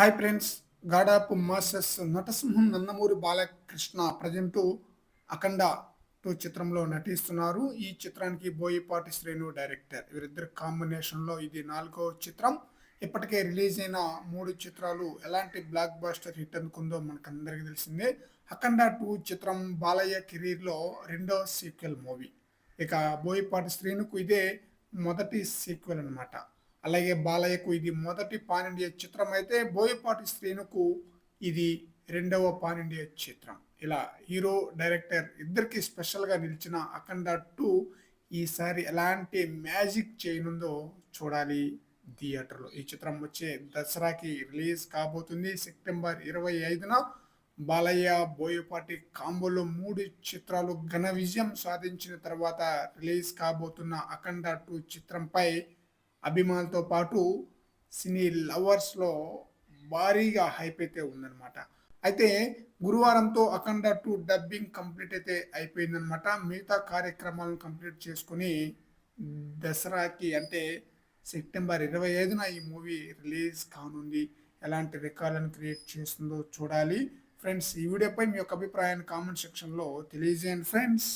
Hi friends god of masses నటసింహం Nandamuri Balakrishna present Akhanda two చిత్రంలో నటిస్తున్నారు ఈ చిత్రానికి బోయిపాటి శ్రేణు డైరెక్టర్ వీరిద్దరి కాంబినేషన్లో ఇది నాలుగో చిత్రం ఇప్పటికే రిలీజ్ అయిన మూడు చిత్రాలు ఎలాంటి బ్లాక్ బాస్టర్ హిట్ అనుకుందో మనకు అందరికీ తెలిసిందే అఖండ టూ చిత్రం బాలయ్య కెరీర్లో రెండో సీక్వెల్ మూవీ ఇక బోయపాటి శ్రీనుకు ఇదే మొదటి సీక్వెల్ అనమాట అలాగే బాలయ్యకు ఇది మొదటి పాన్ ఇండియా చిత్రం అయితే బోయపాటి శ్రీనుకు ఇది రెండవ పాన్ ఇండియా చిత్రం. ఇలా హీరో డైరెక్టర్ ఇద్దరికి స్పెషల్గా నిలిచిన అఖండ టూ ఈసారి ఎలాంటి మ్యాజిక్ చేయనుందో చూడాలి థియేటర్లో. ఈ చిత్రం వచ్చే దసరాకి రిలీజ్ కాబోతుంది సెప్టెంబర్ ఇరవై ఐదున. బాలయ్య బోయపాటి కాంబోలో మూడు చిత్రాలు ఘన విజయం సాధించిన తర్వాత రిలీజ్ కాబోతున్న అఖండ టూ చిత్రంపై అభిమానులతో పాటు సినీ లవర్స్లో భారీగా హైప్ అయితే ఉందన్నమాట. అయితే గురువారంతో అఖండ టూ డబ్బింగ్ కంప్లీట్ అయితే అయిపోయిందనమాట మిగతా కార్యక్రమాలను కంప్లీట్ చేసుకుని దసరాకి అంటే సెప్టెంబర్ ఇరవై ఐదున ఈ మూవీ రిలీజ్ కానుంది. ఎలాంటి రికార్డులను క్రియేట్ చేస్తుందో చూడాలి. ఫ్రెండ్స్ ఈ వీడియోపై మీ యొక్క అభిప్రాయాన్ని కామెంట్ సెక్షన్లో తెలియజేయండి ఫ్రెండ్స్.